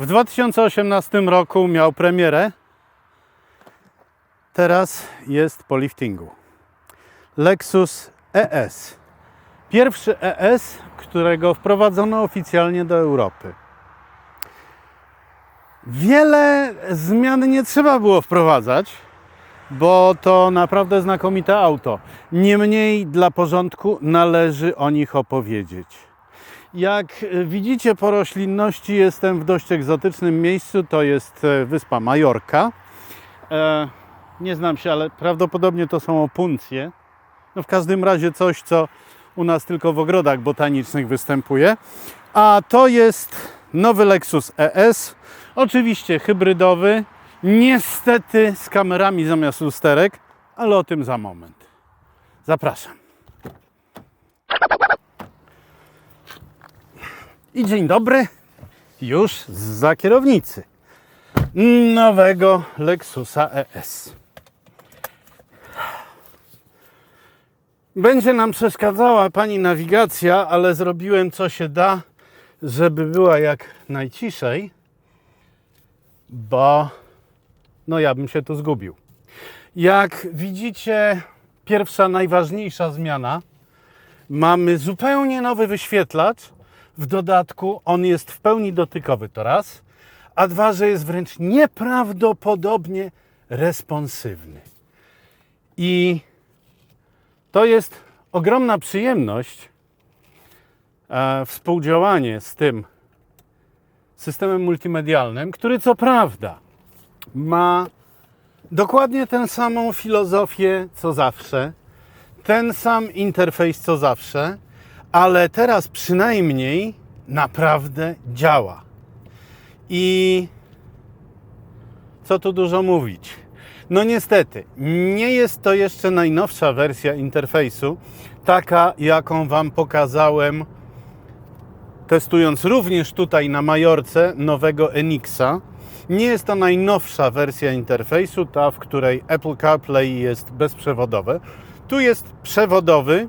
W 2018 roku miał premierę. Teraz jest po liftingu. Lexus ES. Pierwszy ES, którego wprowadzono oficjalnie do Europy. Wiele zmian nie trzeba było wprowadzać, bo to naprawdę znakomite auto. Niemniej dla porządku należy o nich opowiedzieć. Jak e, widzicie po roślinności jestem w dość egzotycznym miejscu, to jest e, wyspa Majorka. E, nie znam się, ale prawdopodobnie to są opuncje. No w każdym razie coś, co u nas tylko w ogrodach botanicznych występuje. A to jest nowy Lexus ES, oczywiście hybrydowy, niestety z kamerami zamiast lusterek, ale o tym za moment. Zapraszam. I dzień dobry, już za kierownicy nowego Lexusa ES. Będzie nam przeszkadzała pani nawigacja, ale zrobiłem co się da, żeby była jak najciszej, bo no ja bym się tu zgubił. Jak widzicie, pierwsza najważniejsza zmiana. Mamy zupełnie nowy wyświetlacz. W dodatku on jest w pełni dotykowy to raz, a dwa, że jest wręcz nieprawdopodobnie responsywny. I to jest ogromna przyjemność e, współdziałanie z tym systemem multimedialnym, który co prawda ma dokładnie tę samą filozofię co zawsze, ten sam interfejs co zawsze, ale teraz przynajmniej naprawdę działa. I co tu dużo mówić? No niestety, nie jest to jeszcze najnowsza wersja interfejsu, taka jaką Wam pokazałem, testując również tutaj na Majorce nowego Enixa. Nie jest to najnowsza wersja interfejsu, ta, w której Apple CarPlay jest bezprzewodowe. Tu jest przewodowy,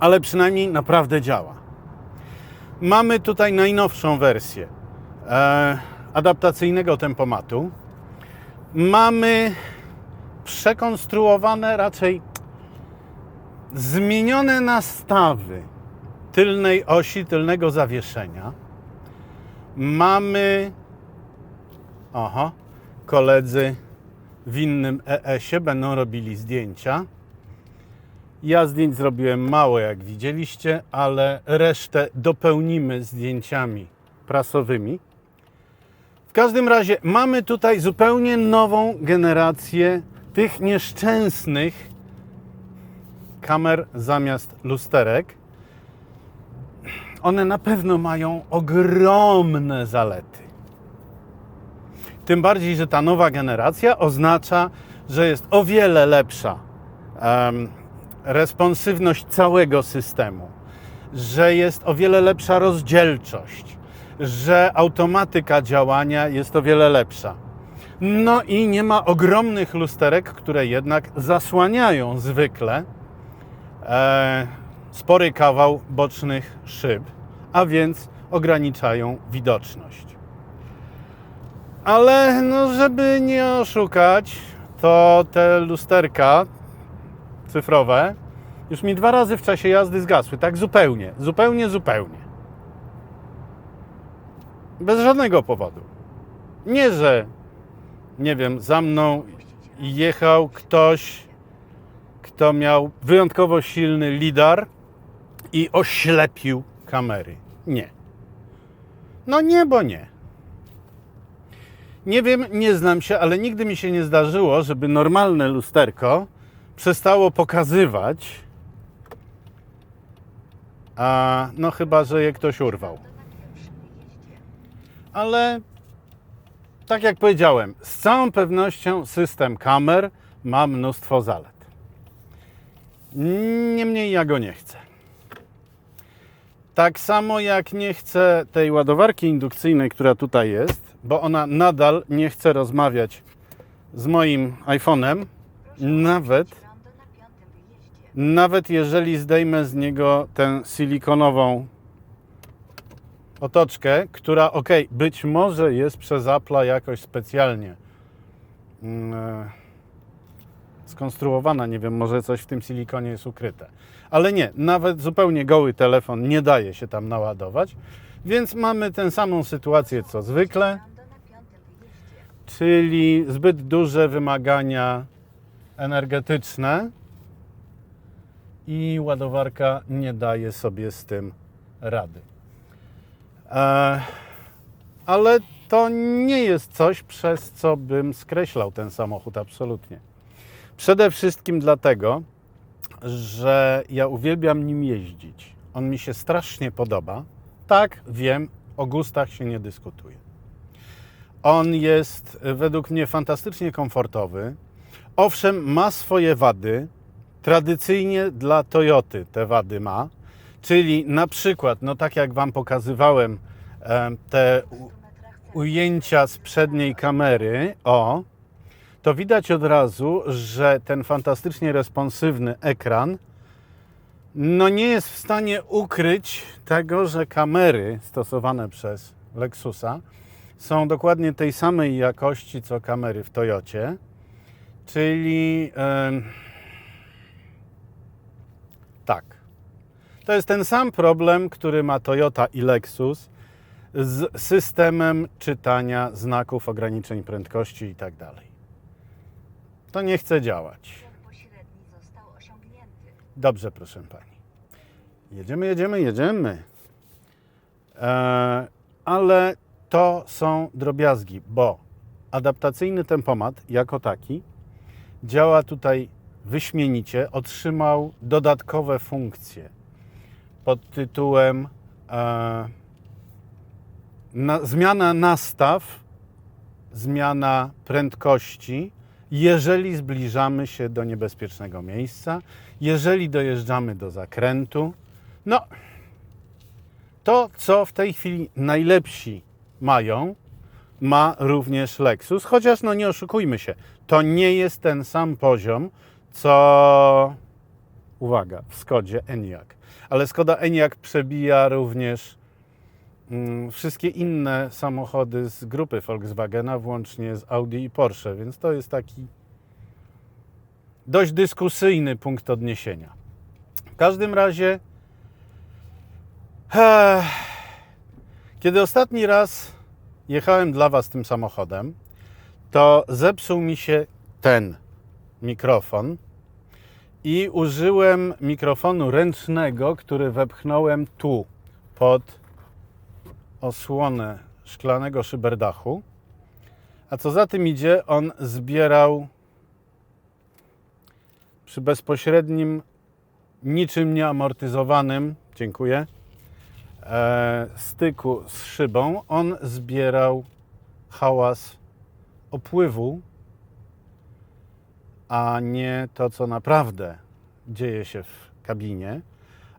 ale przynajmniej naprawdę działa. Mamy tutaj najnowszą wersję e, adaptacyjnego tempomatu. Mamy przekonstruowane, raczej zmienione nastawy tylnej osi, tylnego zawieszenia. Mamy, oho, koledzy w innym ES-ie będą robili zdjęcia. Ja zdjęć zrobiłem mało, jak widzieliście, ale resztę dopełnimy zdjęciami prasowymi. W każdym razie mamy tutaj zupełnie nową generację tych nieszczęsnych kamer zamiast lusterek. One na pewno mają ogromne zalety. Tym bardziej, że ta nowa generacja oznacza, że jest o wiele lepsza em, responsywność całego systemu, że jest o wiele lepsza rozdzielczość, że automatyka działania jest o wiele lepsza. No i nie ma ogromnych lusterek, które jednak zasłaniają zwykle e, spory kawał bocznych szyb, a więc ograniczają widoczność. Ale no, żeby nie oszukać, to te lusterka cyfrowe już mi dwa razy w czasie jazdy zgasły. Tak zupełnie, zupełnie, zupełnie. Bez żadnego powodu. Nie, że nie wiem, za mną jechał ktoś, kto miał wyjątkowo silny lidar i oślepił kamery. Nie. No nie, bo nie. Nie wiem, nie znam się, ale nigdy mi się nie zdarzyło, żeby normalne lusterko przestało pokazywać, a no chyba, że je ktoś urwał. Ale tak jak powiedziałem, z całą pewnością system kamer ma mnóstwo zalet. Niemniej ja go nie chcę. Tak samo jak nie chcę tej ładowarki indukcyjnej, która tutaj jest, bo ona nadal nie chce rozmawiać z moim iPhone'em, nawet, nawet jeżeli zdejmę z niego tę silikonową otoczkę, która ok, być może jest przez Apple'a jakoś specjalnie mm, e, skonstruowana, nie wiem, może coś w tym silikonie jest ukryte. Ale nie, nawet zupełnie goły telefon nie daje się tam naładować, więc mamy tę samą sytuację co zwykle, czyli zbyt duże wymagania energetyczne i ładowarka nie daje sobie z tym rady. E, ale to nie jest coś, przez co bym skreślał ten samochód, absolutnie. Przede wszystkim dlatego, że ja uwielbiam nim jeździć. On mi się strasznie podoba. Tak, wiem, o gustach się nie dyskutuje. On jest według mnie fantastycznie komfortowy. Owszem, ma swoje wady. Tradycyjnie dla Toyoty te wady ma. Czyli na przykład, no tak jak Wam pokazywałem, em, te u- 100 metrach cel. ujęcia z przedniej kamery, o, to widać od razu, że ten fantastycznie responsywny ekran no nie jest w stanie ukryć tego, że kamery stosowane przez Lexusa są dokładnie tej samej jakości co kamery w Toyocie, czyli em, tak. To jest ten sam problem, który ma Toyota i Lexus z systemem czytania znaków ograniczeń prędkości i tak. To nie chce działać. Dobrze, proszę pani. Jedziemy, jedziemy, jedziemy. E, ale to są drobiazgi, bo adaptacyjny tempomat jako taki działa tutaj wyśmienicie. Otrzymał dodatkowe funkcje pod tytułem e, na, zmiana nastaw, zmiana prędkości, jeżeli zbliżamy się do niebezpiecznego miejsca, jeżeli dojeżdżamy do zakrętu. No, to co w tej chwili najlepsi mają, ma również Lexus, chociaż no nie oszukujmy się, to nie jest ten sam poziom, co uwaga, w Skodzie Enyaq. Ale Skoda Enyaq przebija również mm, wszystkie inne samochody z grupy Volkswagena, włącznie z Audi i Porsche, więc to jest taki dość dyskusyjny punkt odniesienia. W każdym razie, kiedy ostatni raz jechałem dla Was tym samochodem, to zepsuł mi się ten mikrofon i użyłem mikrofonu ręcznego, który wepchnąłem tu pod osłonę szklanego szyberdachu. A co za tym idzie, on zbierał przy bezpośrednim, niczym nieamortyzowanym, dziękuję, e, styku z szybą, on zbierał hałas opływu, a nie to, co naprawdę dzieje się w kabinie.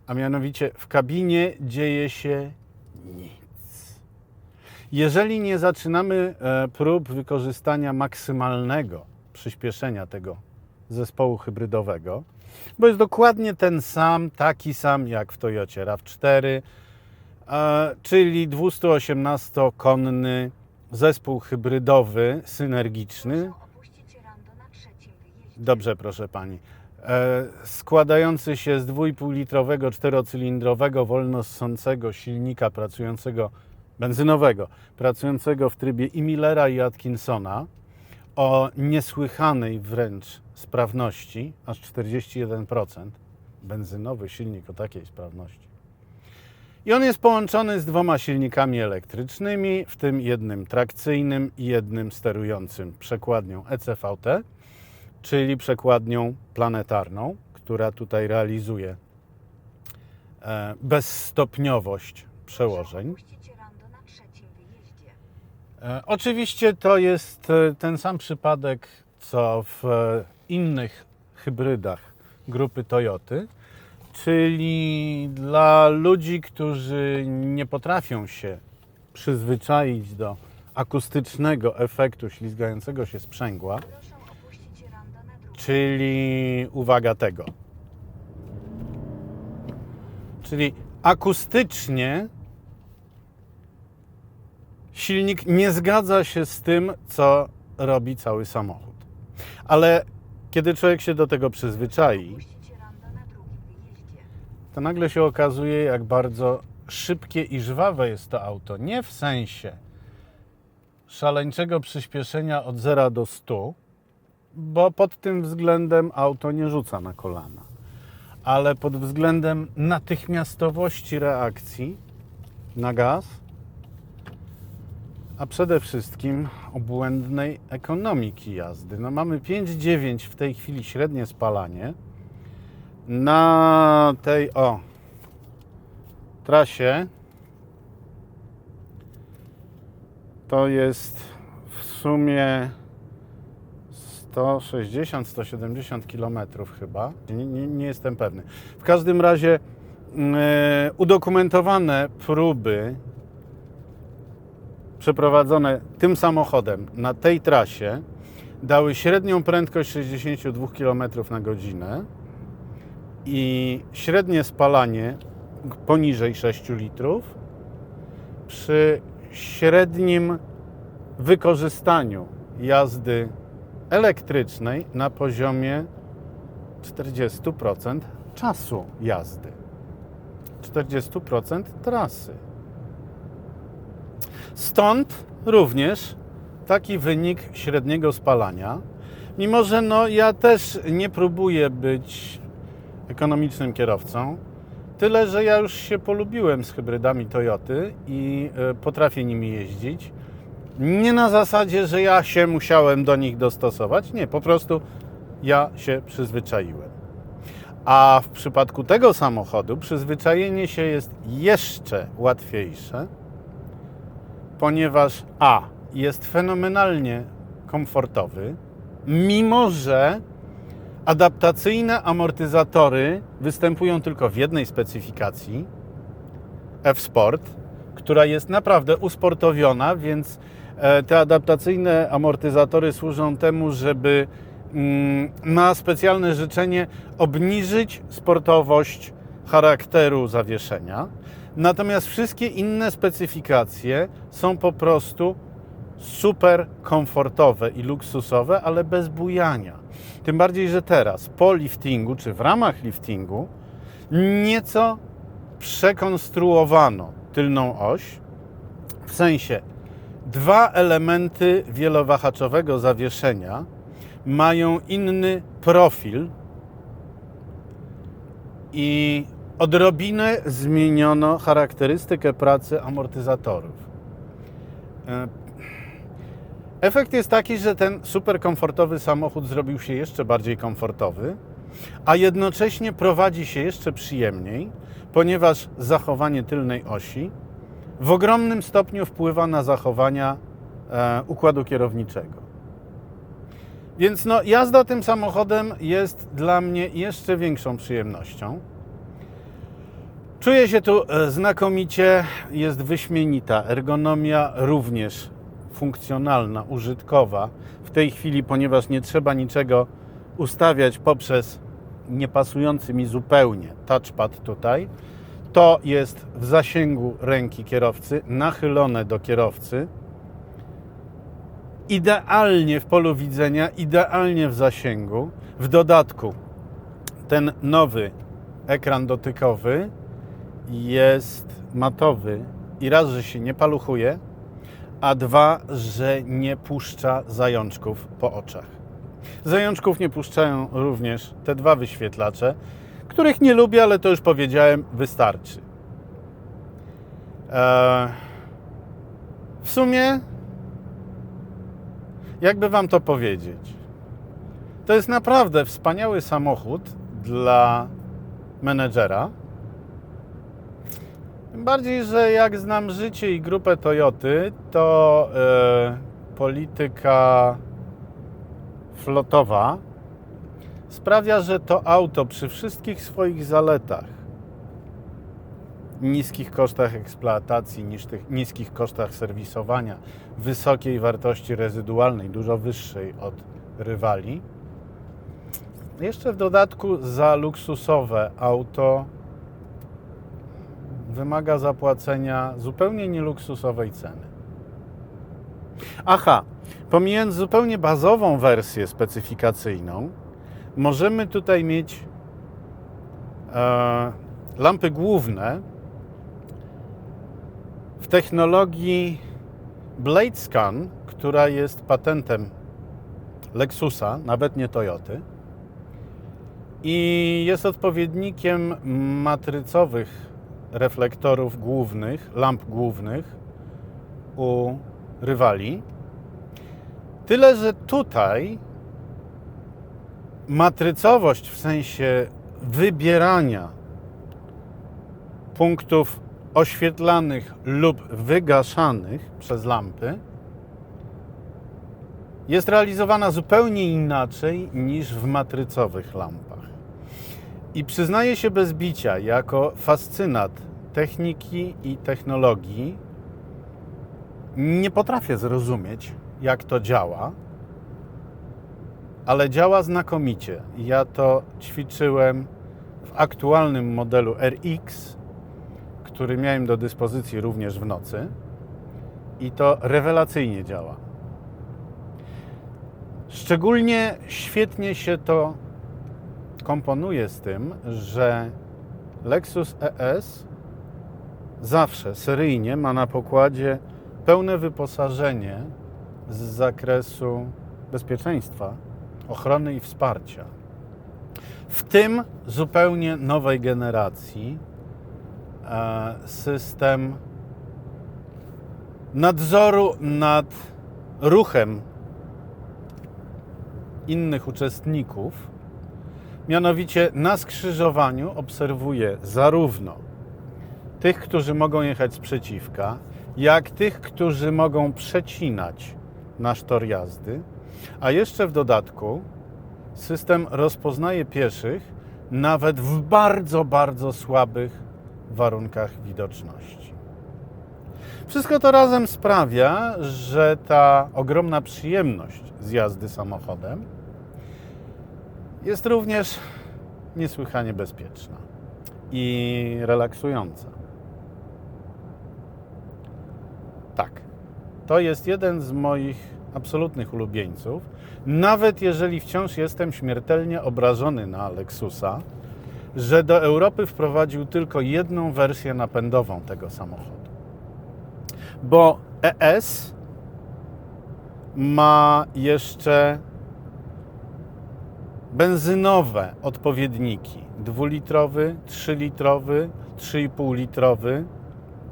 A mianowicie w kabinie dzieje się nic. Jeżeli nie zaczynamy e, prób wykorzystania maksymalnego przyspieszenia tego zespołu hybrydowego, bo jest dokładnie ten sam, taki sam jak w Toyocie RAV4, e, czyli 218-konny zespół hybrydowy, synergiczny, Proszę opuścić rando na trzecim wyjeździe. Dobrze, proszę pani. E, składający się z 2,5-litrowego czterocylindrowego wolno ssącego silnika pracującego benzynowego, pracującego w trybie i Millera i Atkinsona o niesłychanej wręcz sprawności, aż 41%. Benzynowy silnik o takiej sprawności. I on jest połączony z dwoma silnikami elektrycznymi, w tym jednym trakcyjnym i jednym sterującym przekładnią ECVT czyli przekładnią planetarną, która tutaj realizuje e, bezstopniowość przełożeń. E, Oczywiście to jest e, ten sam przypadek, co w innych hybrydach grupy Toyoty, czyli dla ludzi, którzy nie potrafią się przyzwyczaić do akustycznego efektu ślizgającego się sprzęgła, Proszę opuścić rando na drugim. Czyli uwaga tego. Czyli akustycznie silnik nie zgadza się z tym, co robi cały samochód. Ale kiedy człowiek się do tego przyzwyczai, to nagle się okazuje, jak bardzo szybkie i żwawe jest to auto. Nie w sensie szaleńczego przyspieszenia od 0 do 100, bo pod tym względem auto nie rzuca na kolana, ale pod względem natychmiastowości reakcji na gaz, a przede wszystkim obłędnej ekonomiki jazdy. No mamy 5,9 w tej chwili średnie spalanie. Na tej o trasie to jest w sumie 160-170 km chyba. Nie, nie, nie jestem pewny. W każdym razie e, udokumentowane próby przeprowadzone tym samochodem na tej trasie dały średnią prędkość 62 km na godzinę i średnie spalanie poniżej 6 litrów przy średnim wykorzystaniu jazdy elektrycznej na poziomie 40% czasu jazdy. 40% trasy. Stąd również taki wynik średniego spalania. Mimo, że no, ja też nie próbuję być ekonomicznym kierowcą, tyle, że ja już się polubiłem z hybrydami Toyoty i e, potrafię nimi jeździć. Nie na zasadzie, że ja się musiałem do nich dostosować, nie, po prostu ja się przyzwyczaiłem. A w przypadku tego samochodu przyzwyczajenie się jest jeszcze łatwiejsze, ponieważ A jest fenomenalnie komfortowy, mimo że adaptacyjne amortyzatory występują tylko w jednej specyfikacji F-Sport, która jest naprawdę usportowiona, więc te adaptacyjne amortyzatory służą temu, żeby mm, na specjalne życzenie obniżyć sportowość charakteru zawieszenia. Natomiast wszystkie inne specyfikacje są po prostu super komfortowe i luksusowe, ale bez bujania. Tym bardziej, że teraz po liftingu, czy w ramach liftingu, nieco przekonstruowano tylną oś, w sensie dwa elementy wielowahaczowego zawieszenia mają inny profil i odrobinę zmieniono charakterystykę pracy amortyzatorów. E, Efekt jest taki, że ten super komfortowy samochód zrobił się jeszcze bardziej komfortowy, a jednocześnie prowadzi się jeszcze przyjemniej, ponieważ zachowanie tylnej osi w ogromnym stopniu wpływa na zachowania e, układu kierowniczego. Więc no, jazda tym samochodem jest dla mnie jeszcze większą przyjemnością. Czuję się tu e, znakomicie, jest wyśmienita. Ergonomia również funkcjonalna, użytkowa. W tej chwili, ponieważ nie trzeba niczego ustawiać poprzez niepasujący mi zupełnie touchpad tutaj, to jest w zasięgu ręki kierowcy, nachylone do kierowcy. Idealnie w polu widzenia, idealnie w zasięgu. W dodatku ten nowy ekran dotykowy jest matowy i raz, że się nie paluchuje, a dwa, że nie puszcza zajączków po oczach. Zajączków nie puszczają również te dwa wyświetlacze, których nie lubię, ale to już powiedziałem, wystarczy. Eee, w sumie, jakby Wam to powiedzieć, to jest naprawdę wspaniały samochód dla menedżera. Tym bardziej, że jak znam życie i grupę Toyoty, to e, polityka flotowa sprawia, że to auto przy wszystkich swoich zaletach, niskich kosztach eksploatacji, niskich kosztach serwisowania, wysokiej wartości rezydualnej, dużo wyższej od rywali, jeszcze w dodatku za luksusowe auto wymaga zapłacenia zupełnie nieluksusowej ceny. Aha, pomijając zupełnie bazową wersję specyfikacyjną, możemy tutaj mieć e, lampy główne w technologii Blade Scan, która jest patentem Lexusa, nawet nie Toyoty. I jest odpowiednikiem matrycowych reflektorów głównych, lamp głównych u rywali. Tyle, że tutaj matrycowość w sensie wybierania punktów oświetlanych lub wygaszanych przez lampy jest realizowana zupełnie inaczej niż w matrycowych lampach. I przyznaję się bez bicia, jako fascynat techniki i technologii, nie potrafię zrozumieć, jak to działa, ale działa znakomicie. Ja to ćwiczyłem w aktualnym modelu RX, który miałem do dyspozycji również w nocy, i to rewelacyjnie działa. Szczególnie świetnie się to komponuje z tym, że Lexus ES zawsze seryjnie ma na pokładzie pełne wyposażenie z zakresu bezpieczeństwa, ochrony i wsparcia. W tym zupełnie nowej generacji e, system nadzoru nad ruchem innych uczestników. Mianowicie na skrzyżowaniu obserwuję zarówno tych, którzy mogą jechać sprzeciwka, jak tych, którzy mogą przecinać nasz tor jazdy, a jeszcze w dodatku system rozpoznaje pieszych nawet w bardzo, bardzo słabych warunkach widoczności. Wszystko to razem sprawia, że ta ogromna przyjemność z jazdy samochodem jest również niesłychanie bezpieczna i relaksująca. Tak, to jest jeden z moich absolutnych ulubieńców. Nawet jeżeli wciąż jestem śmiertelnie obrażony na Lexusa, że do Europy wprowadził tylko jedną wersję napędową tego samochodu. Bo ES ma jeszcze benzynowe odpowiedniki. Dwulitrowy, trzylitrowy, 3,5 litrowy.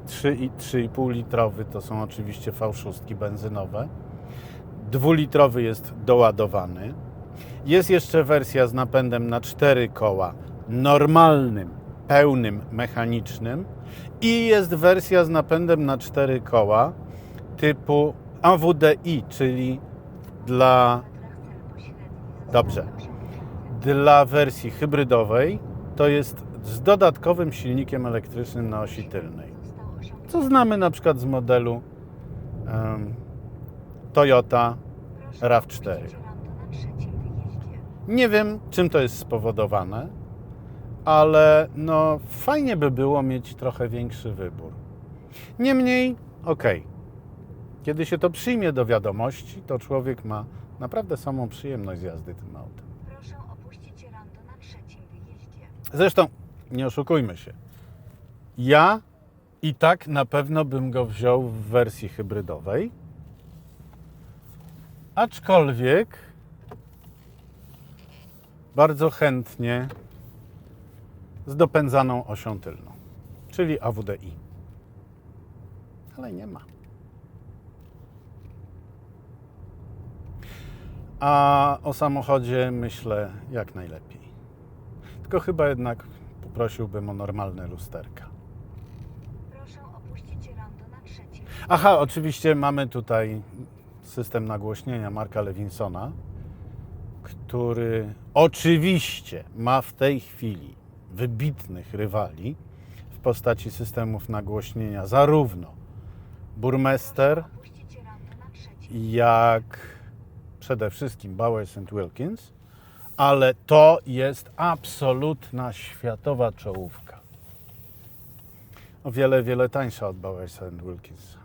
3 i 3,5 litrowy to są oczywiście V6 benzynowe. Dwulitrowy jest doładowany. Jest jeszcze wersja z napędem na 4 koła, normalnym, pełnym, mechanicznym. I jest wersja z napędem na 4 koła typu AWDI, czyli dla Dobrze. Dla wersji hybrydowej to jest z dodatkowym silnikiem elektrycznym na osi tylnej. Co znamy na przykład z modelu em, Toyota RAV4. Nie wiem, czym to jest spowodowane, ale no fajnie by było mieć trochę większy wybór. Niemniej, okej, kiedy się to przyjmie do wiadomości, to człowiek ma naprawdę samą przyjemność z jazdy tym autem. Proszę opuścić rando na trzecim wyjeździe. Zresztą, nie oszukujmy się. Ja i tak na pewno bym go wziął w wersji hybrydowej. Aczkolwiek bardzo chętnie z dopędzaną osią tylną, czyli AWDI. Ale nie ma. A o samochodzie myślę jak najlepiej. Tylko chyba jednak poprosiłbym o normalne lusterka. Proszę opuścić rando na trzecim. Aha, oczywiście mamy tutaj system nagłośnienia Marka Lewinsona, który oczywiście ma w tej chwili wybitnych rywali w postaci systemów nagłośnienia zarówno Burmester, jak przede wszystkim Bowers Wilkins, ale to jest absolutna światowa czołówka. O wiele, wiele tańsza od Bowers Wilkins.